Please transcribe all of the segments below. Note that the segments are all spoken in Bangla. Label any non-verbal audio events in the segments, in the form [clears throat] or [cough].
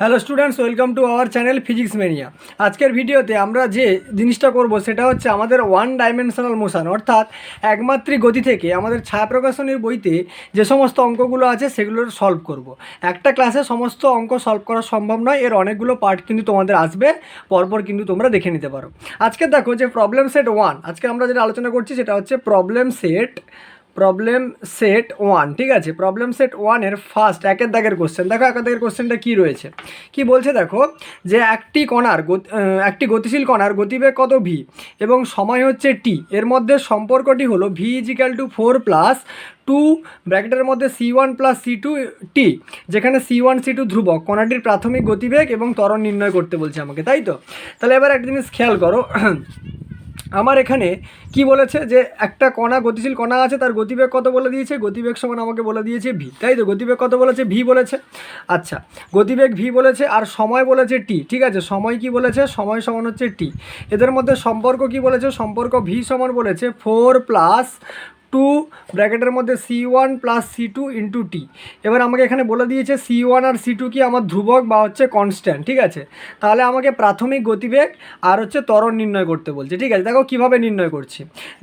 Hello students, welcome to our channel physics mania আজকের ভিডিওতে আমরা যে জিনিসটা করব সেটা হচ্ছে আমাদের ওয়ান ডাইমেনশনাল মোশন, অর্থাৎ একমাত্রিক গতি থেকে আমাদের ছায়া প্রকাশনের বইতে যে সমস্ত অঙ্কগুলো আছে সেগুলোর সলভ করব। একটা ক্লাসে সমস্ত অঙ্ক সলভ করা সম্ভব নয়, এর অনেকগুলো পার্ট কিন্তু তোমাদের আসবে, পরপর কিন্তু তোমরা দেখে নিতে পারো আজকে দেখো যে প্রবলেম সেট ওয়ান আজকে আমরা যেটা আলোচনা করছি সেটা হচ্ছে problem set problem set one ঠিক আছে? প্রবলেম সেট ওয়ানের ফার্স্ট একের দাগের কোশ্চেন দেখো একের দাগের কোশ্চেনটা কী রয়েছে? কি বলছে দেখো? যে একটি কণার একটি গতিশীল কণার গতিবেগ কত ভি এবং সময় হচ্ছে টি এর মধ্যে সম্পর্কটি হলো V equal to four plus two ব্র্যাকেটের মধ্যে C one plus C two T যেখানে সি ওয়ান সি টু ধ্রুবক। কণাটির প্রাথমিক গতিবেগ এবং ত্বরণ নির্ণয় করতে বলছে আমাকে, তাই তো? তাহলে এবার একটা জিনিস খেয়াল করো। আমার এখানে কি বলেছে যে একটা কণা গতিশীল কণা আছে, তার গতিবেগ কত বলে দিয়েছে? গতিবেগ সমান আমাকে বলে দিয়েছে ভি তাই তো? গতিবেগ কত বলেছে? ভি বলেছে। আচ্ছা গতিবেগ ভি বলেছে আর সময় বলেছে টি ঠিক আছে? সময় কি বলেছে? সময় সমান হচ্ছে টি এদের মধ্যে সম্পর্ক কি বলেছে? সম্পর্ক ভি সমান বলেছে ফোর প্লাস টু ব্র্যাকেটের মধ্যে C one plus C two into T এবার আমাকে এখানে বলে দিয়েছে সি ওয়ান আর সি টু কি আমার ধ্রুবক বা হচ্ছে কনস্ট্যান্ট ঠিক আছে? তাহলে আমাকে প্রাথমিক গতিবেগ আর হচ্ছে ত্বরণ নির্ণয় করতে বলছে, ঠিক আছে? দেখো কীভাবে নির্ণয় করছি।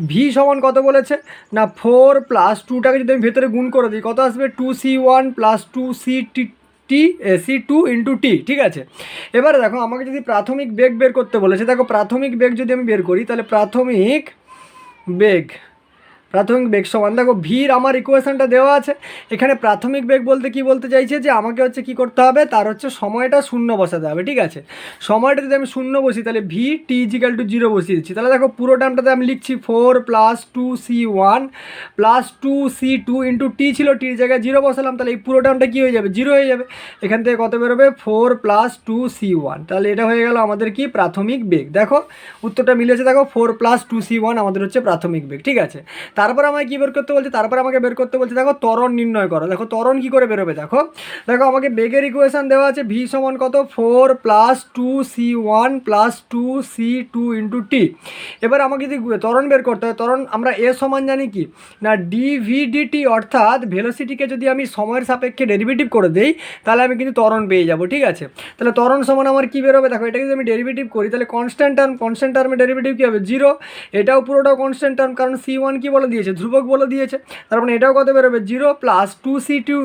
ভি সমান কত বলেছে? না ফোর প্লাস টুটাকে যদি আমি ভেতরে গুণ করে দিই, কত আসবে? Two C one plus two C T T C two into T ঠিক আছে? এবারে দেখো, আমাকে যদি প্রাথমিক বেগ বের করতে বলেছে, দেখো প্রাথমিক বেগ যদি আমি বের করি, তাহলে প্রাথমিক বেগ প্রাথমিক বেগ সমান। দেখো ভির আমার ইকুয়েশনটা দেওয়া আছে। এখানে প্রাথমিক বেগ বলতে কি বলতে চাইছে যে, আমাকে হচ্ছে কি করতে হবে? তার হচ্ছে সময়টা শূন্য বসাতে হবে, ঠিক আছে? সময়টা যদি আমি শূন্য বসি, তাহলে V T equal to zero বসিয়ে দিচ্ছি। তাহলে দেখো, পুরো টাইমটাতে আমি লিখছি four plus two C one plus two C two into T ছিল টির জায়গায় জিরো বসালাম, তাহলে এই পুরো টাইমটা কী হয়ে যাবে? জিরো হয়ে যাবে। এখান থেকে কত বেরোবে? Four plus two C one তাহলে এটা হয়ে গেল আমাদের কি? প্রাথমিক বেগ। দেখো, উত্তরটা মিলেছে, দেখো four plus two C one আমাদের হচ্ছে প্রাথমিক বেগ, ঠিক আছে? তারপর আমাকে কী বের করতে বলছে? তারপর আমাকে বের করতে বলছে, দেখো, ত্বরণ নির্ণয় করো। দেখো, ত্বরণ কী করে বেরোবে? দেখো দেখো, আমাকে বেগের ইকুয়েশান দেওয়া আছে ভি সমান কত? Four plus two C one plus two C two into T এবার আমাকে যদি ত্বরণ বের করতে হয়, ত্বরণ আমরা এ সমান জানি কি? না ডি ভি ডিটি অর্থাৎ ভেলোসিটিকে যদি আমি সময়ের সাপেক্ষে ডেরিভেটিভ করে দেই, তাহলে আমি কিন্তু ত্বরণ পেয়ে যাব, ঠিক আছে? তাহলে ত্বরণ সমান আমার কী বেরোবে? দেখো এটা যদি আমি ডেরিভেটিভ করি, তাহলে কনস্ট্যান্ট টার্ম কনস্ট্যান্ট টার্মে ডেরিভেটিভ কী হবে? জিরো এটাও পুরোটাও কনস্ট্যান্ট টার্ম কারণ সি ওয়ান কী বলে? দিয়েছে, ধ্রুবক বলে দিয়েছে। তার মানে এটাও কত বেরোবে? Zero plus two C two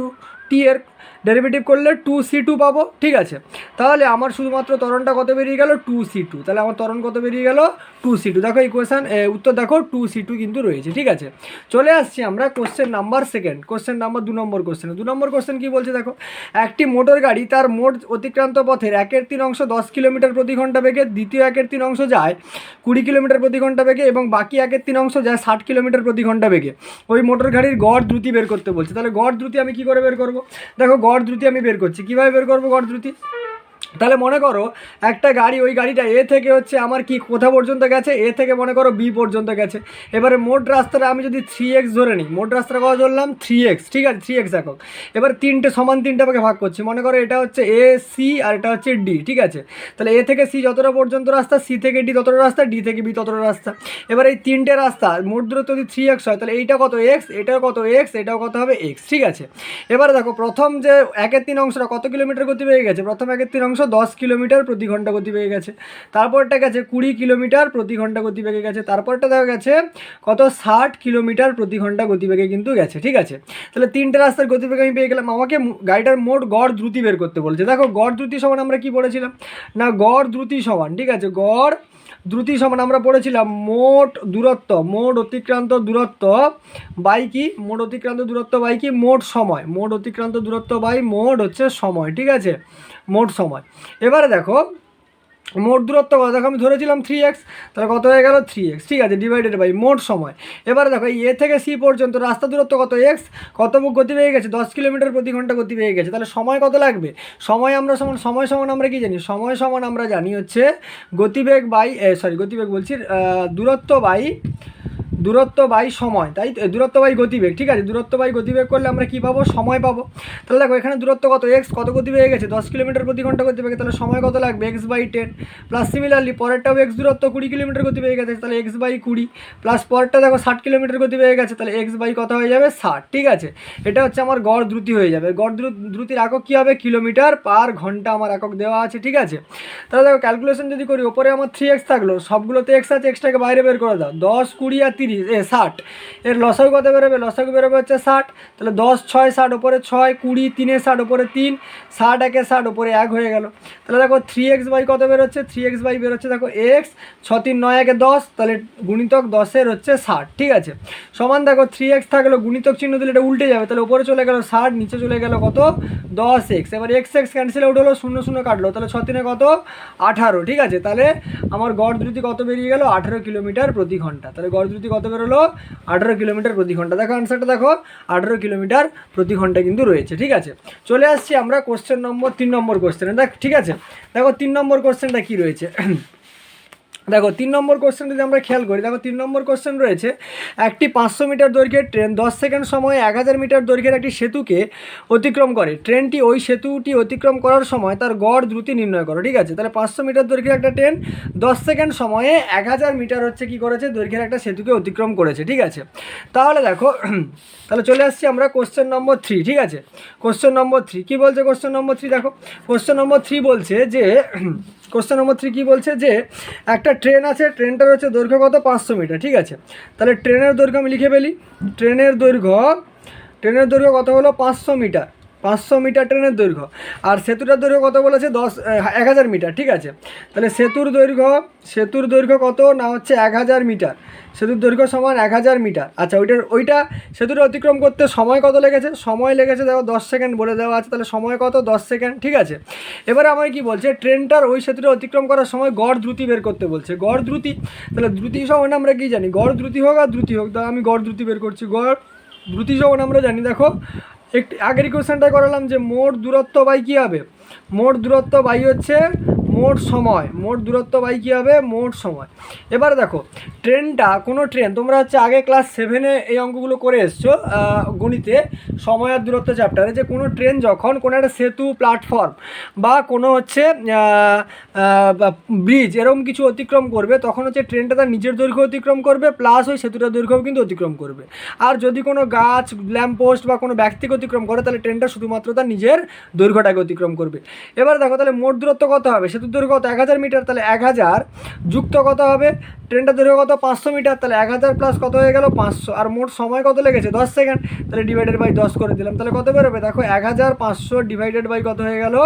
T এর ডেরিভেটিভ করলে টু সি টু পাবো, ঠিক আছে? তাহলে আমার শুধুমাত্র ত্বরণটা কত বেরিয়ে গেল? টু সি টু তাহলে আমার ত্বরণ কত বেরিয়ে গেল? টু সি টু দেখো ইকুয়েশান উত্তর দেখো টু সি টু কিন্তু রয়েছে, ঠিক আছে? চলে আসছি আমরা question number second question number দু নম্বর কোশ্চেন দু নম্বর কোশ্চেন কী বলছে দেখো? একটি মোটর গাড়ি তার মোট অতিক্রান্ত পথের একের তিন অংশ দশ কিলোমিটার প্রতি ঘণ্টা বেগে, দ্বিতীয় একের তিন অংশ যায় কুড়ি কিলোমিটার প্রতি ঘণ্টা বেগে এবং বাকি একের তিন অংশ যায় ষাট কিলোমিটার প্রতি ঘণ্টা বেগে। ওই মোটর গাড়ির গড় দ্রুতি বের করতে বলছে। তাহলে গড় দ্রুতি আমি কী করে বের করব? দেখো গড় দ্রুতি আমি বের করছি। কীভাবে বের করব গড় দ্রুতি? তাহলে মনে করো একটা গাড়ি, ওই গাড়িটা এ থেকে হচ্ছে আমার কি কোথা পর্যন্ত গেছে? এ থেকে মনে করো বি পর্যন্ত গেছে। এবারে মোট রাস্তাটা আমি যদি থ্রি এক্স ধরে নিই, মোট রাস্তাটা কথা ধরলাম থ্রি এক্স ঠিক আছে? থ্রি এক্স একক। এবার তিনটে সমান তিনটে আমাকে ভাগ করছি। মনে করো এটা হচ্ছে এ সি আর এটা হচ্ছে ডি ঠিক আছে? তাহলে এ থেকে সি যতটা পর্যন্ত রাস্তা সি থেকে ডি ততটা রাস্তা ডি থেকে বি ততটা রাস্তা। এবার এই তিনটে রাস্তা, মোট দূরত্ব যদি থ্রি এক্স হয়, তাহলে এইটা কত এক্স এটাও কত এক্স এটাও কত হবে এক্স ঠিক আছে? এবার দেখো, প্রথম যে একের তিন অংশটা কত কিলোমিটার গতি পেয়ে গেছে? প্রথম একের তিন অংশ দশ কিলোমিটার প্রতি ঘণ্টা গতি পেয়ে গেছে। তারপরটা গেছে কুড়ি কিলোমিটার প্রতি ঘণ্টা গতি বেগে গেছে। তারপরটা দেখা গেছে কত ষাট কিলোমিটার প্রতি ঘণ্টা গতিবেগে কিন্তু গেছে, ঠিক আছে? তাহলে তিনটে রাস্তার গতিবেগ আমি পেয়ে গেলাম। আমাকে গাড়িটার মোট গড় দ্রুতি বের করতে বলছে। দেখো, গড় দ্রুতি সমান আমরা কি পড়েছিলাম না, গড় দ্রুতি সমান, ঠিক আছে? গড় দ্রুতি সমান আমরা পড়েছিলাম মোট দূরত্ব, মোট অতিক্রান্ত দূরত্ব বাই কি? মোট অতিক্রান্ত দূরত্ব বাই কি? মোট সময়। মোট অতিক্রান্ত দূরত্ব বাই মোট হচ্ছে সময়, ঠিক আছে? মোট সময়। এবারে দেখো, মোট দূরত্ব কত? দেখো, আমি ধরেছিলাম থ্রি এক্স তাহলে কত হয়ে গেল থ্রি এক্স ঠিক আছে ডিভাইডেড বাই মোট সময়। এবারে দেখো এ থেকে সি পর্যন্ত রাস্তা দূরত্ব কত? এক্স কত মুখ গতি পেয়ে গেছে? দশ কিলোমিটার প্রতি ঘণ্টা গতি পেয়ে গেছে। তাহলে সময় কত লাগবে? সময় আমরা সমান, সময় সমান আমরা কি জানি? সময় সমান আমরা জানি হচ্ছে গতিবেগ বাই সরি গতিবেগ বলছি দূরত্ব বাই দূরত্ব বাই সময়, তাই? দূরত্ব বাই গতিবেগ, ঠিক আছে? দূরত্ব বাই গতিবেগ করলে আমরা কী পাবো? সময় পাবো। তাহলে দেখো, এখানে দূরত্ব কত? এক্স কত গতিবেগে গেছে? দশ কিলোমিটার প্রতি ঘণ্টা গতিবেগে। তাহলে সময় কত লাগবে? X by ten plus similarly পরেরটাও X দূরত্ব কুড়ি কিলোমিটার গতিবেগে গেছে। তাহলে এক্স বাই কুড়ি। প্লাস পরেরটা দেখো, ষাট কিলোমিটার গতিবেগে গেছে। তাহলে এক্স বাই কত হয়ে যাবে? ষাট, ঠিক আছে? এটা হচ্ছে আমার গড় দ্রুতি হয়ে যাবে। গড় দ্রু- দ্রুতির একক কী হবে? কিলোমিটার পার ঘণ্টা আমার একক দেওয়া আছে, ঠিক আছে? তাহলে দেখো ক্যালকুলেশন যদি করি, ওপরে আমার থ্রি এক্স থাকল, সবগুলোতে এক্স আছে এক্সটাকে বাইরে বের করে দাও। দশ, কুড়ি আর এ, ষাট। এর লসাগু কত বেরোবে? লসাগু বেরোবে হচ্ছে ষাট। তাহলে দশ, ছয়, ষাট, ওপরে ছয়, কুড়ি, তিনে ষাট, ওপরে তিন, ষাট, একে ষাট, ওপরে এক হয়ে গেল। তাহলে দেখো থ্রি এক্স বাই কত বেরোচ্ছে? থ্রি এক্স বাই বেরোচ্ছে দেখো এক্স ছ তিন, নয়, একে দশ, তাহলে গুণিতক দশের হচ্ছে ষাট, ঠিক আছে? সমান দেখো থ্রি এক্স থাকল, গুণিতক চিহ্ন দিলে এটা উল্টে যাবে, তাহলে উপরে চলে গেল ষাট, নিচে চলে গেল কত? দশ এক্স এবার এক্স এক্স ক্যান্সেল আউট হলো, শূন্য শূন্য কাটলো, তাহলে ছ তিনে কত? আঠারো, ঠিক আছে? তাহলে আমার গড় দ্রুতি কত বেরিয়ে গেল? আঠারো কিলোমিটার প্রতি ঘণ্টা। তাহলে গড় দ্রুতি কত বেরোলো আঠেরো কিলোমিটার প্রতি ঘণ্টা। দেখো আনসারটা দেখো। আঠেরো কিলোমিটার প্রতি ঘণ্টা কিন্তু রয়েছে, ঠিক আছে? চলে আসছি আমরা কোশ্চেন নম্বর তিন নম্বর কোশ্চেনে দেখ, ঠিক আছে? দেখো, তিন নম্বর কোশ্চেনটা কী রয়েছে? দেখো, তিন নম্বর কোশ্চেন যদি আমরা খেয়াল করি, দেখো, তিন নম্বর কোশ্চেন রয়েছে, একটি পাঁচশো মিটার দৈর্ঘ্যের ট্রেন দশ সেকেন্ড সময়ে এক হাজার মিটার দৈর্ঘ্যের একটি সেতুকে অতিক্রম করে। ট্রেনটি ওই সেতুটি অতিক্রম করার সময় তার গড় দ্রুতি নির্ণয় করো, ঠিক আছে? তাহলে পাঁচশো মিটার দৈর্ঘ্যের একটা ট্রেন দশ সেকেন্ড সময়ে এক হাজার মিটার হচ্ছে কি করেছে? দৈর্ঘ্যের একটা সেতুকে অতিক্রম করেছে, ঠিক আছে? তাহলে দেখো, [clears throat] তাহলে চলে আসছি আমরা কোশ্চেন নম্বর থ্রি ঠিক আছে? কোশ্চেন নম্বর থ্রি কী বলছে কোশ্চেন নম্বর থ্রি দেখো কোশ্চেন নম্বর থ্রি বলছে যে [clears throat] কোশ্চেন নম্বর থ্রি কী বলছে যে, একটা ট্রেন আছে ট্রেনটা রয়েছে দৈর্ঘ্য কত? পাঁচশো মিটার, ঠিক আছে? তাহলে ট্রেনের দৈর্ঘ্য আমি লিখে ফেলি। ট্রেনের দৈর্ঘ্য ট্রেনের দৈর্ঘ্য কত হলো? পাঁচশো মিটার। পাঁচশো মিটার ট্রেনের দৈর্ঘ্য। আর সেতুটার দৈর্ঘ্য কত বলেছে? দশ এক হাজার মিটার, ঠিক আছে? তাহলে সেতুর দৈর্ঘ্য সেতুর দৈর্ঘ্য কত? না হচ্ছে এক হাজার মিটার। সেতুর দৈর্ঘ্য সমান এক হাজার মিটার। আচ্ছা ওইটার, ওইটা সেতুটা অতিক্রম করতে সময় কত লেগেছে? সময় লেগেছে, দেখো, দশ সেকেন্ড বলে দেওয়া আছে, তাহলে সময় কত? দশ সেকেন্ড, ঠিক আছে? এবারে আমায় কি বলছে? ট্রেনটার ওই সেতুটা অতিক্রম করার সময় গড় দ্রুতি বের করতে বলছে। গড় দ্রুতি, তাহলে দ্রুতি সমান আমরা কি জানি? গড় দ্রুতি হোক আর দ্রুতি হোক। তো আমি গড় দ্রুতি বের করছি। গড় দ্রুতি সমান আমরা জানি, দেখো একটু আগের কোশ্চেনটা করালাম যে মোট দূরত্ব বাই কী হবে? মোট দূরত্ব বাই হচ্ছে মোট সময়, মোট দূরত্ব বাই কী হবে? মোট সময়। এবার দেখো, ট্রেনটা, কোনো ট্রেন, তোমরা হচ্ছে আগে ক্লাস সেভেনে এই অঙ্কগুলো করে এসছো গণিতে, সময় আর দূরত্ব চ্যাপ্টারে যে কোনো ট্রেন যখন কোনো একটা সেতু প্ল্যাটফর্ম বা কোনো হচ্ছে ব্রিজ এরকম কিছু অতিক্রম করবে, তখন হচ্ছে ট্রেনটা তার নিজের দৈর্ঘ্য অতিক্রম করবে প্লাস ওই সেতুটার দৈর্ঘ্যও কিন্তু অতিক্রম করবে। আর যদি কোনো গাছ ল্যাম্প পোস্ট বা কোনো ব্যক্তিকে অতিক্রম করে, তাহলে ট্রেনটা শুধুমাত্র তার নিজের দৈর্ঘ্যটাকে অতিক্রম করবে। এবার দেখো, তাহলে মোট দূরত্ব কত হবে? সেতুর দৈর্ঘ্য কত? এক হাজার মিটার, তাহলে এক হাজার। যুক্ত কত হবে? ট্রেনটা দৈর্ঘ্য কত? পাঁচশো মিটার, তাহলে এক হাজার প্লাস কত হয়ে গেল? পাঁচশো। আর মোট সময় কত লেগেছে? দশ সেকেন্ড। তাহলে ডিভাইডেড বাই দশ করে দিলাম। তাহলে কত বেরোবে? দেখো, এক হাজার পাঁচশো ডিভাইডেড বাই কত হয়ে গেল?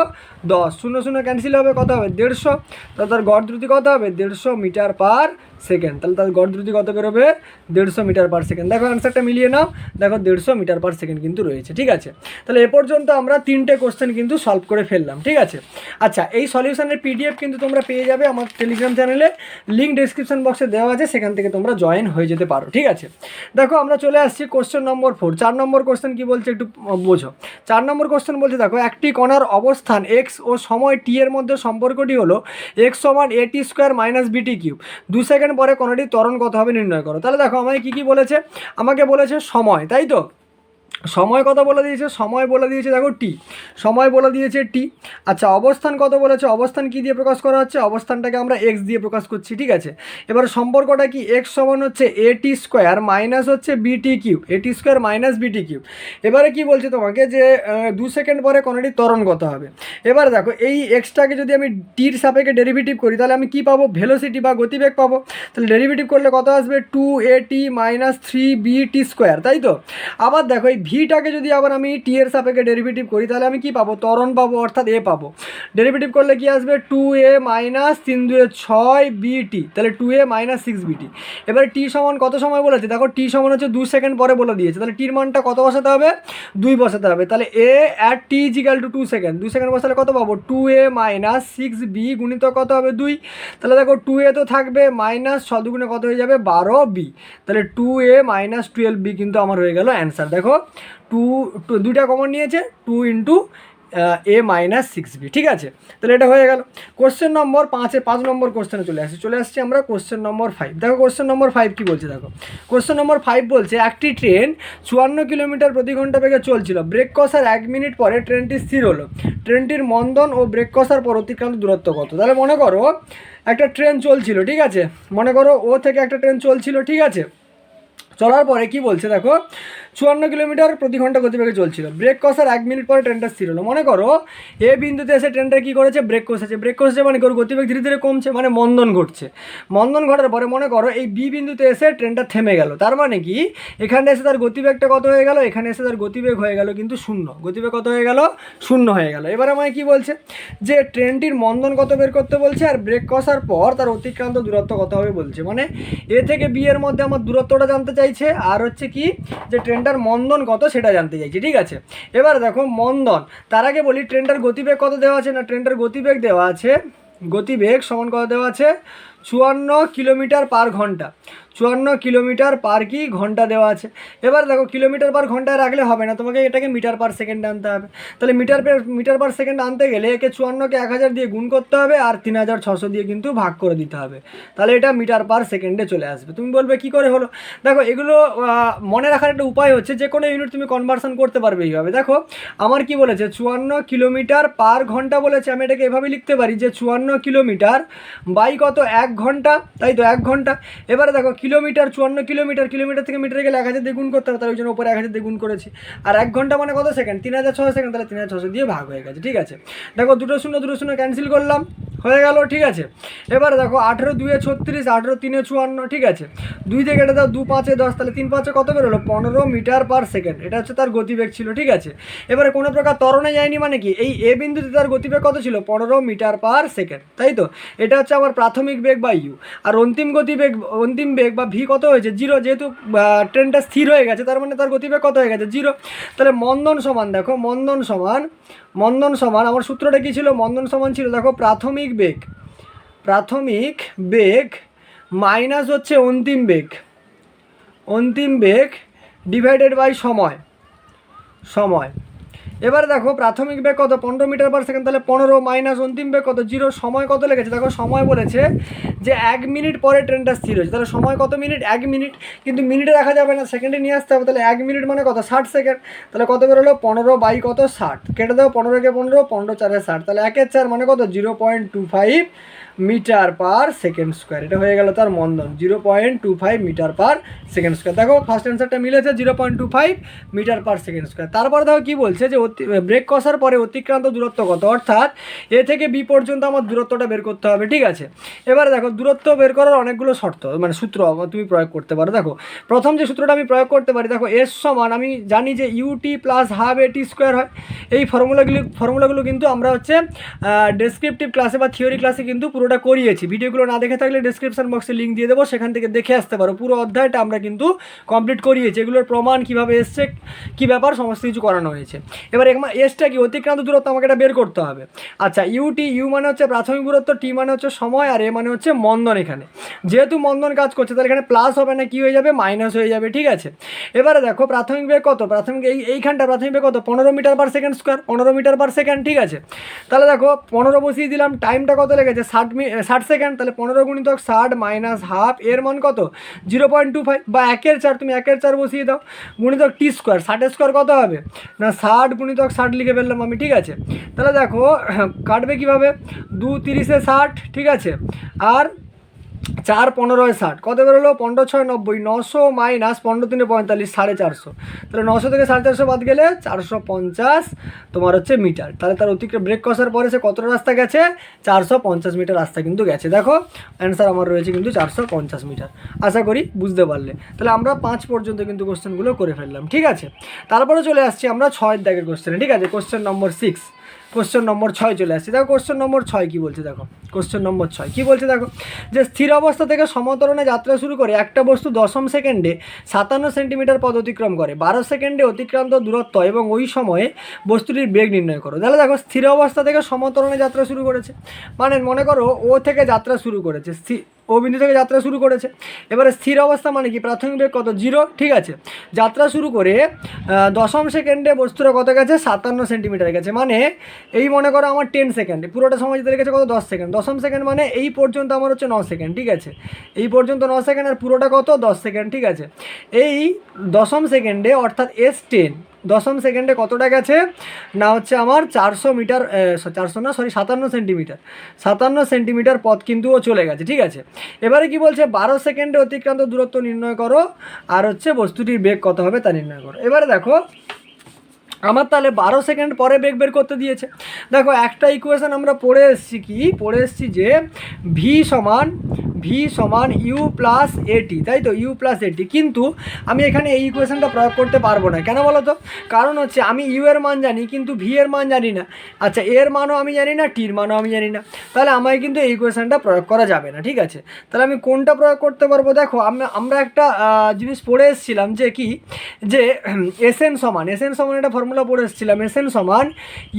দশ। শূন্য শূন্য ক্যান্সেল হবে। কত হবে? দেড়শো। তাহলে তার গড় দ্রুতি কত হবে? দেড়শো মিটার পার সেকেন্ড। তাহলে তার গড় দ্রুতি কত বেরোবে? দেড়শো মিটার পার সেকেন্ড দেখো অ্যান্সারটা মিলিয়ে নাও। দেখো দেড়শো মিটার পার সেকেন্ড কিন্তু রয়েছে, ঠিক আছে? তাহলে এ পর্যন্ত আমরা তিনটে কোশ্চেন কিন্তু সলভ করে ফেললাম, ঠিক আছে? আচ্ছা এই সলিউশনের পিডিএফ কিন্তু তোমরা পেয়ে যাবে আমার টেলিগ্রাম চ্যানেলে লিঙ্ক ডিসক্রিপশন বক্সে দেওয়া আছে, সেখান থেকে তোমরা জয়েন হয়ে যেতে পারো, ঠিক আছে? দেখো, আমরা চলে আসছি কোশ্চেন নম্বর ফোর চার নম্বর কোশ্চেন কি বলছে একটু বোঝো। চার নম্বর কোশ্চেন বলছে, দেখো, একটি কণার অবস্থান এক্স ও সময় টি এর মধ্যে সম্পর্কটি হলো এক্স সমান AT square minus BT cube দু সেকেন্ড পরে কোনোটি ত্বরণ কত হবে নির্ণয় করো। তাহলে দেখো আমাকে কি কি বলেছে? আমাকে বলেছে সময়, তাই তো? সময় কত বলে দিয়েছে? সময় বলে দিয়েছে দেখো টি সময় বলে দিয়েছে টি আচ্ছা অবস্থান কত বলেছে? অবস্থান কি দিয়ে প্রকাশ করা হচ্ছে? অবস্থানটাকে আমরা এক্স দিয়ে প্রকাশ করছি, ঠিক আছে? এবার সম্পর্কটা কি? এক্স সমান হচ্ছে এ টি স্কোয়ার মাইনাস হচ্ছে BT cube A T square minus BT cube এবারে কি বলছে তোমাকে যে দু সেকেন্ড পরে কোনোটির ত্বরণ কত হবে। এবার দেখো, এই এক্সটাকে যদি আমি টির সাপেক্ষে ডেরিভেটিভ করি, তাহলে আমি কি পাবো? ভেলোসিটি বা গতিবেগ পাবো। তাহলে ডেরিভেটিভ করলে কত আসবে? Two A T minus three B T square তাই তো? আবার দেখো, এই ভিটাকে যদি আবার আমি টি এর সাপেক্ষে ডেরিভেটিভ করি, তাহলে আমি কি পাবো? ত্বরণ পাবো, অর্থাৎ এ পাবো। ডেরিভেটিভ করলে কি আসবে? টু এ মাইনাস তিন দুয়ে ছয় বিটি তাহলে টু এ মাইনাস সিক্স বিটি এবারে টি সমান কত সময় বলেছে? দেখো টি সমান হচ্ছে দু সেকেন্ড পরে বলে দিয়েছে। তাহলে টির মানটা কত বসাতে হবে? দুই বসাতে হবে। তাহলে A at T equal to two second দুই সেকেন্ড বসালে কত পাবো? Two A minus six B গুণিত কত হবে? দুই। তাহলে দেখো টু এ তো থাকবে মাইনাস ছ দুগুণে কত হয়ে যাবে? বারো বি তাহলে two A minus twelve B কিন্তু আমার হয়ে গেল অ্যান্সার দেখো টু টু, দুইটা কমন নিয়েছে, two into A minus six B ঠিক আছে? তাহলে এটা হয়ে গেল। কোশ্চেন নম্বর পাঁচে, পাঁচ নম্বর কোশ্চেনে চলে আসছি। চলে আসছি আমরা কোশ্চেন নম্বর ফাইভ দেখো কোশ্চেন নম্বর ফাইভ কী বলছে দেখো। কোশ্চেন নম্বর ফাইভ বলছে, একটি ট্রেন চুয়ান্ন কিলোমিটার প্রতি ঘণ্টা বেগে চলছিল। ব্রেক কষার এক মিনিট পরে ট্রেনটি স্থির হলো। ট্রেনটির মন্দন ও ব্রেক কষার পর অতিক্রান্ত দূরত্ব কত? তাহলে মনে করো, একটা ট্রেন চলছিল, ঠিক আছে? মনে করো, ও থেকে একটা ট্রেন চলছিল, ঠিক আছে? চলার পরে কি বলছে দেখো? চুয়ান্ন কিলোমিটার প্রতি ঘণ্টা গতিবেগে চলছিল। ব্রেক কষার এক মিনিট পরে ট্রেনটা স্থির হলো। মনে করো, এ বিন্দুতে এসে ট্রেনটা কী করেছে? ব্রেক কষেছে ব্রেক কষেছে মানে কি? ওর গতিবেগ ধীরে ধীরে কমছে মানে মন্দন ঘটছে। মন্দন ঘটার পরে মনে করো, এই বি বিন্দুতে এসে ট্রেনটা থেমে গেল। তার মানে কি? এখানে এসে তার গতিবেগটা কত হয়ে গেল? এখানে এসে তার গতিবেগ হয়ে গেল কিন্তু শূন্য। গতিবেগ কত হয়ে গেল? শূন্য হয়ে গেল। এবার আমায় কি বলছে? যে ট্রেনটির মন্দন কত বের করতে বলছে আর ব্রেক কষার পর তার অতিক্রান্ত দূরত্ব কত হবে বলছে। মানে এ থেকে বি এর মধ্যে আমার দূরত্বটা জানতে চাইছে। আর হচ্ছে কি? যে ট্রেনটার মন্দন কত সেটা জানতে চাইছি, ঠিক আছে? এবার দেখো মন্দন, তার আগে বলি ট্রেনটার গতিবেগ কত দেওয়া আছে? না, ট্রেনটার গতিবেগ দেওয়া আছে, গতিবেগ সমান কত দেওয়া আছে? চুয়ান্ন কিলোমিটার পার ঘণ্টা। চুয়ান্ন কিলোমিটার পার কি ঘণ্টা দেওয়া আছে। এবার দেখো, কিলোমিটার পার ঘন্টায় রাখলে হবে না, তোমাকে এটাকে মিটার পার সেকেন্ড আনতে হবে। তাহলে metre per metre per second আনতে গেলে একে চুয়ান্নকে এক হাজার দিয়ে গুণ করতে হবে, আর তিন হাজার ছশো দিয়ে কিন্তু ভাগ করে দিতে হবে। তাহলে এটা মিটার পার সেকেন্ডে চলে আসবে। তুমি বলবে, কি করে হলো? দেখো, এগুলো মনে রাখার একটা উপায় হচ্ছে, যে কোনো ইউনিট তুমি কনভার্সন করতে পারবে এইভাবে। দেখো, আমার কি বলেছে? চুয়ান্ন কিলোমিটার পার ঘণ্টা বলেছে, আমি এটাকে এভাবে লিখতে পারি যে চুয়ান্ন কিলোমিটার বাই কত? এক ঘণ্টা, তাই তো এক ঘণ্টা। এবারে দেখো কিলোমিটার, চুয়ান্ন কিলোমিটার কিলোমিটার থেকে মিটারে গেলে এক হাজার দিয়ে গুণ করতে হবে, তার ওই জন্য ওপরে এক হাজার দিয়ে গুণ করেছি। আর এক ঘণ্টা মানে কত সেকেন্ড তিন হাজার ছশো সেকেন্ড তাহলে তিন হাজার ছশো দিয়ে ভাগ হয়ে গেছে, ঠিক আছে? দেখো, দুটো শূন্য দুটো শূন্য ক্যান্সেল করলাম, হয়ে গেল, ঠিক আছে? এবার দেখো, আঠেরো দুয়ে ছত্রিশ, আঠেরো তিনে চুয়ান্ন, ঠিক আছে? দুই থেকে এটা দাও, দু পাঁচে দশ, তাহলে তিন পাঁচে কত বেরোলো? পনেরো মিটার পার সেকেন্ড এটা হচ্ছে তার গতিবেগ ছিল, ঠিক আছে? এবারে কোনো প্রকার তরণে যায়নি মানে কি? এই এ বিন্দুতে তার গতিবেগ কত ছিল? পনেরো মিটার পার সেকেন্ড তাই তো? এটা হচ্ছে আমার প্রাথমিক বেগ বা ইউ আর অন্তিম গতিবেগ, অন্তিম বেগ বা ভি কত হয়েছে? জিরো যেহেতু ট্রেনটা স্থির হয়ে গেছে, তার মানে তার গতিবেগ কত হয়ে গেছে? জিরো তাহলে মন্দন সমান, দেখো, মন্দন সমান মন্দন সমান, আমার সূত্রটা কী ছিল? মন্দন সমান ছিল, দেখো, প্রাথমিক বেগ প্রাথমিক বেগ মাইনাস হচ্ছে অন্তিম বেগ অন্তিম বেগ ডিভাইডেড বাই সময় সময়। এবার দেখো, প্রাথমিক বেগ কত? পনেরো মিটার পার সেকেন্ড তাহলে পনেরো মাইনাস অন্তিম বেগ কত? জিরো সময় কত লেগেছে? দেখো, সময় বলেছে যে এক মিনিট পরে ট্রেনটা স্থির হয়েছে। তাহলে সময় কত মিনিট এক মিনিট কিন্তু মিনিটে রাখা যাবে না সেকেন্ডে নিয়ে আসতে হবে। তাহলে এক মিনিট মানে কত? ষাট সেকেন্ড তাহলে কত বেরোলো? পনেরো বাই কত? ষাট। কেটে দাও পনেরোকে পনেরো পনেরো চারে ষাট। তাহলে একের চার মানে কত? Zero point two five metre per second square. এটা হয়ে গেল তার মন্দন zero point two five metre per second square. দেখো ফার্স্ট অ্যান্সারটা মিলেছে zero point two five metre per second square. তারপরে দেখো কী বলছে যে অতি ব্রেক কষার পরে অতিক্রান্ত দূরত্ব কত? অর্থাৎ এ থেকে বি পর্যন্ত আমার দূরত্বটা বের করতে হবে, ঠিক আছে? এবারে দেখো, দূরত্ব বের করার অনেকগুলো শর্ত মানে সূত্র তুমি প্রয়োগ করতে পারো। দেখো, প্রথম যে সূত্রটা আমি প্রয়োগ করতে পারি, দেখো এস সমান আমি জানি যে UT plus half AT square হয়। এই ফর্মুলাগুলি ফর্মুলাগুলো কিন্তু আমরা হচ্ছে ডেসক্রিপটিভ ক্লাসে বা থিওরি ক্লাসে কিন্তু পুরোটা করিয়েছি। ভিডিওগুলো না দেখে থাকলে ডিসক্রিপশন বক্সে লিঙ্ক দিয়ে দেবো, সেখান থেকে দেখে আসতে পারো। পুরো অধ্যায়টা আমরা কিন্তু কমপ্লিট করিয়েছি। এগুলোর প্রমাণ কীভাবে এসছে, কী ব্যাপার, সমস্ত কিছু করানো হয়েছে। এবার এসটা কি? অতিক্রান্ত দূরত্ব আমাকে এটা বের করতে হবে। আচ্ছা ইউটি ইউ মানে হচ্ছে প্রাথমিক দূরত্ব টি মানে হচ্ছে সময়, আর এ মানে হচ্ছে মন্দন এখানে। যেহেতু মন্দন কাজ করছে, তাহলে এখানে প্লাস হবে না, কি হয়ে যাবে? মাইনাস হয়ে যাবে, ঠিক আছে? এবারে দেখো, প্রাথমিক বেগ কত? প্রাথমিক, এই, এইখানটা প্রাথমিক বেগ কত? পনেরো মিটার পার সেকেন্ড স্কোয়ার পনেরো মিটার পার সেকেন্ড ঠিক আছে? তাহলে দেখো, পনেরো বসিয়ে দিলাম টাইমটা কত লেগেছে? ষাট ষাট সেকেন্ড, তাহলে পনেরো গুণিতক ষাট মাইনাস হাফ, এর মান কত? জিরো পয়েন্ট টু ফাইভ, বা একের চার, তুমি একের চার বসিয়ে দাও, গুণিতক টি স্কোয়ার ষাটের স্কোয়ার কত হবে? না, ষাট গুণিতক ষাট লিখে ফেললাম আমি, ঠিক আছে? তাহলে দেখো, কাটবে কীভাবে? দু তিরিশে ষাট, ঠিক আছে? আর চার পনেরোয় ষাট। কত বেরোলো? পনেরো, ছয়, নব্বই। নশো মাইনাস পনেরো তিনে পঁয়তাল্লিশ, সাড়ে চারশো। তাহলে নশো থেকে সাড়ে চারশো বাদ গেলে চারশো পঞ্চাশ তোমার হচ্ছে মিটার। তাহলে তার অতিক্রম ব্রেক কষার পরে সে কতটা রাস্তা গেছে? চারশো পঞ্চাশ মিটার রাস্তা কিন্তু গেছে। দেখো অ্যান্সার আমার রয়েছে কিন্তু চারশো পঞ্চাশ মিটার। আশা করি বুঝতে পারলে। তাহলে আমরা পাঁচ পর্যন্ত কিন্তু কোশ্চেনগুলো করে ফেললাম। ঠিক আছে? তারপরে চলে আসছি আমরা ছয়ের দাগের কোশ্চেনে ঠিক আছে? কোশ্চেন নম্বর সিক্স কোশ্চেন নম্বর ছয় চলে আসছে। দেখো কোশ্চেন নম্বর ছয় কী বলছে দেখো। কোশ্চেন নম্বর ছয় কী বলছে দেখো? যে স্থির অবস্থা থেকে সমতরণে যাত্রা শুরু করে একটা বস্তু দশম সেকেন্ডে সাতান্ন সেন্টিমিটার পথ অতিক্রম করে। বারো সেকেন্ডে অতিক্রান্ত দূরত্ব এবং ওই সময়ে বস্তুটির বেগ নির্ণয় করো। তাহলে দেখো, স্থির অবস্থা থেকে সমতরণে যাত্রা শুরু করেছে। মানে মনে করো, ও থেকে যাত্রা শুরু করেছে। স্থি- ও বিন্দু থেকে যাত্রা শুরু করেছে। এবারে স্থির অবস্থা মানে কি? প্রাথমিক বেগ কত? জিরো। ঠিক আছে। যাত্রা শুরু করে দশম সেকেন্ডে বস্তুটা কত গেছে? সাতান্ন সেন্টিমিটার গেছে। মানে এই মনে করো আমার টেন সেকেন্ড। পুরোটা সময় যেতে গেছে কত? দশ সেকেন্ড। দশম সেকেন্ড মানে এই পর্যন্ত আমার হচ্ছে ন সেকেন্ড। ঠিক আছে। এই পর্যন্ত ন সেকেন্ড আর পুরোটা কত? দশ সেকেন্ড। ঠিক আছে। এই দশম সেকেন্ডে অর্থাৎ এস টেন দশম সেকেন্ডে কতটা গেছে? না হচ্ছে আমার চারশো মিটার চারশো না সরি সাতান্ন সেন্টিমিটার। সাতান্ন সেন্টিমিটার পথ কিন্তু ও চলে গেছে, ঠিক আছে? এবারে কি বলছে? বারো সেকেন্ডে অতিক্রান্ত দূরত্ব নির্ণয় করো, আর হচ্ছে বস্তুটির বেগ কত হবে তা নির্ণয় করো। এবারে দেখো, আমার তাহলে বারো সেকেন্ড পরে বেগ বের করতে দিয়েছে। দেখো, একটা ইকুয়েশন আমরা পড়ে এসেছি কি? পড়ে এসেছি যে ভি সমান ভি সমান ইউ প্লাস এটি তাই তো? ইউ প্লাস এটি কিন্তু আমি এখানে এই ইকুয়েশনটা প্রয়োগ করতে পারব না। কেন বলো তো? কারণ হচ্ছে আমি ইউ এর মান জানি, কিন্তু ভি এর মান জানি না। আচ্ছা এর মানও আমি জানি না টির মানও আমি জানি না। তাহলে আমায় কিন্তু এই ইকুয়েশনটা প্রয়োগ করা যাবে না, ঠিক আছে? তাহলে আমি কোনটা প্রয়োগ করতে পারব? দেখো, আমরা একটা জিনিস পড়ে এসেছিলাম যে কি? যে [clears throat] এস এন সমান এস এন সমান একটা ফর্মুলা পড়ে এসেছিলাম। এস এন সমান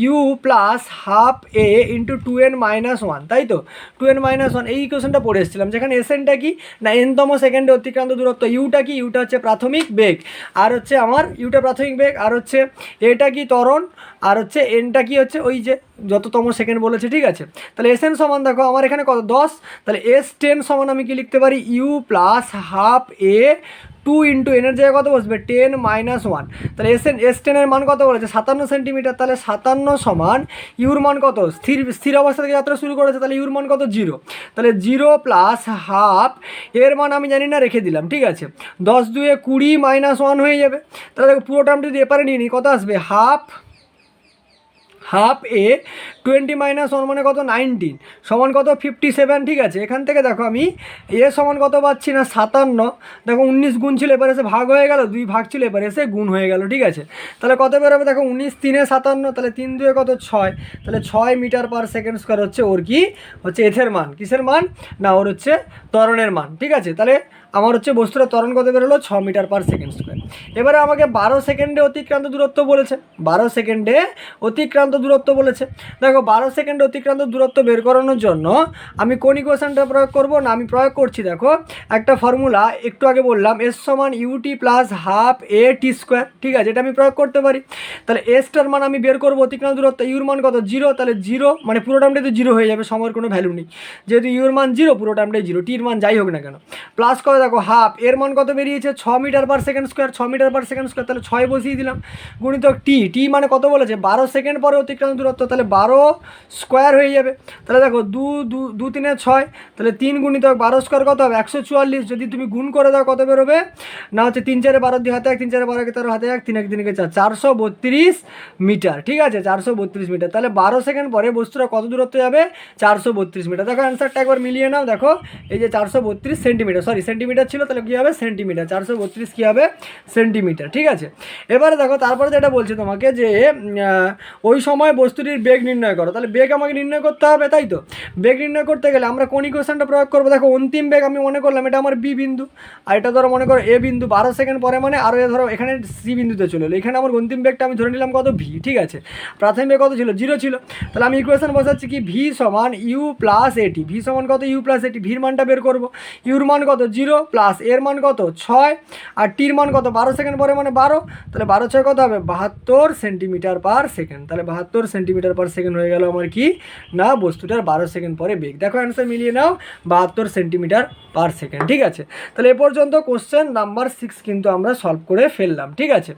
U plus half A into two N minus one তাই তো? টু এন মাইনাস ওয়ান এই ইকুয়েশনটা পড়ে এসেছিলাম। যেখানে এসএনটা কি? না, এনতম সেকেন্ডে অতিক্রান্ত দূরত্ব, ইউটা কি? ইউটা হচ্ছে প্রাথমিক বেগ। আর হচ্ছে আমার, ইউটা প্রাথমিক বেগ। আর হচ্ছে এটা কি? ত্বরণ। আর হচ্ছে এনটা কি? হচ্ছে ওই যে যততম সেকেন্ড বলেছে, ঠিক আছে? তাহলে এস এন সমান দেখো, আমার এখানে কত? দশ? তাহলে এস টেন সমান আমি কি লিখতে পারি? U plus half A two into এনের জায়গায় কত বসবে? টেন মাইনাস ওয়ান তাহলে এস এন এস টেনের মান কত বলেছে? সাতান্ন সেন্টিমিটার তাহলে সাতান্ন সমান ইউর মান কত? স্থির স্থির অবস্থা থেকে যাত্রা শুরু করেছে, তাহলে ইউর মান কত? জিরো তাহলে জিরো প্লাস হাফ এর মান আমি জানি না, রেখে দিলাম, ঠিক আছে? দশ দুয়ে কুড়ি মাইনাস ওয়ান হয়ে যাবে। তাহলে দেখো পুরো টার্মটি যদি এপারে নিয়ে নিই, কত আসবে? Half half A twenty minus one মানে কত? নাইনটিন। সমান কত? ফিফটি সেভেন, ঠিক আছে? এখান থেকে দেখো আমি, এ সমান কত পাচ্ছি না? সাতান্ন। দেখো উনিশ গুণ ছিল, এবার এসে ভাগ হয়ে গেল, দুই ভাগ ছিল, এবার এসে গুণ হয়ে গেল, ঠিক আছে? তাহলে কত বেরোবে? দেখো উনিশ, তিনে সাতান্ন, তাহলে তিন দুয়ে কত? ছয়। তাহলে ছয় মিটার পার সেকেন্ড স্কোয়ার হচ্ছে, ওর কি? হচ্ছে এথের মান। কিসের মান? না, ওর হচ্ছে ত্বরণের মান, ঠিক আছে? তাহলে আমার হচ্ছে বস্তুটা ত্বরণ কত বেরোলো ছ মিটার পার সেকেন্ড স্কোয়ার এবারে আমাকে বারো সেকেন্ডে অতিক্রান্ত দূরত্ব বলেছে। বারো সেকেন্ডে অতিক্রান্ত দূরত্ব বলেছে। দেখো, বারো সেকেন্ডে অতিক্রান্ত দূরত্ব বের করানোর জন্য আমি কোন ইকুয়েশনটা প্রয়োগ করব না আমি প্রয়োগ করছি, দেখো, একটা ফর্মুলা একটু আগে বললাম এস সমান UT plus half A T square ঠিক আছে, এটা আমি প্রয়োগ করতে পারি। তাহলে এসটার মান আমি বের করব অতিক্রান্ত দূরত্ব ইউর মান কত? জিরো তাহলে জিরো মানে পুরো টার্মটাই তো জিরো হয়ে যাবে, সময়ের কোনো ভ্যালু নেই। যেহেতু ইউর মান জিরো পুরো টার্মটাই জিরো টির মান যাই হোক না কেন। প্লাস কত? দেখো হাফ এর মান কত বেরিয়েছে? ছ মিটার পার সেকেন্ড স্কোয়ার ছ মিটার পার সেকেন্ড স্কোয়ার তাহলে ছয় বসিয়ে দিলাম। গুণিতক টি টি মানে কত বলেছে? বারো সেকেন্ড পরে অতিক্রান্ত দূরত্ব, তাহলে বারো স্কোয়ার হয়ে যাবে। তাহলে দেখো, দু দু তিনে ছয়, তাহলে তিন গুণিতক বারো স্কোয়ার কত হবে? একশো চুয়াল্লিশ। যদি তুমি গুণ করে দাও, কত বেরোবে? না হচ্ছে তিন চারে বারো দিয়ে হাতে এক, তিন চারে বারো তেরো, হাতে এক, তিন এক তিনকে চার। চারশো বত্রিশ মিটার, ঠিক আছে? চারশো বত্রিশ মিটার। তাহলে বারো সেকেন্ড পরে বস্তুটা কত দূরত্ব যাবে? চারশো বত্রিশ মিটার। দেখো অ্যান্সারটা একবার মিলিয়ে নাও। দেখো, এই যে চারশো বত্রিশ সেন্টিমিটার সরি সেন্টিমিটার ছিল, তাহলে কী হবে? সেন্টিমিটার চারশো বত্রিশ কী হবে? সেন্টিমিটার ঠিক আছে? এবারে দেখো, তারপরে যেটা বলছে তোমাকে যে ওই সময় বস্তুটির বেগ নির্ণয় করো। তাহলে বেগ আমাকে নির্ণয় করতে হবে, তাই তো? বেগ নির্ণয় করতে গেলে আমরা কোন ইকুয়েশনটা প্রয়োগ করব? দেখো, অন্তিম বেগ আমি মনে করলাম, এটা আমার বি বিন্দু। আর এটা ধরো, মনে করো এ বিন্দু। বারো সেকেন্ড পরে মানে আরও ধরো, এখানে সি বিন্দুতে চলে এলো। এখানে আমার অন্তিম বেগটা আমি ধরে নিলাম কত? ভি ঠিক আছে? প্রাথমিক বেগ কত ছিল? জিরো ছিল। তাহলে আমি ইকুয়েশন বসাচ্ছি কি? ভি সমান ইউ প্লাস এটি ভি সমান কত? ইউ প্লাস এটি ভির মানটা বের করব। ইউর মান কত? জিরো প্লাস এর মান কত? ছয়। আর টির মান কত? বারো সেকেন্ড পরে মানে বারো। তাহলে বারো ছয় কত হবে? বাহাত্তর সেন্টিমিটার পার সেকেন্ড। তাহলে বাহাত্তর সেন্টিমিটার পার সেকেন্ড হয়ে গেল আমার কি? না, বস্তুটার বারো সেকেন্ড পরে বেগ। দেখো অ্যান্সার মিলিয়ে নাও। বাহাত্তর সেন্টিমিটার পার সেকেন্ড। ঠিক আছে? তাহলে এ পর্যন্ত কোশ্চেন নাম্বার সিক্স কিন্তু আমরা সলভ করে ফেললাম। ঠিক আছে?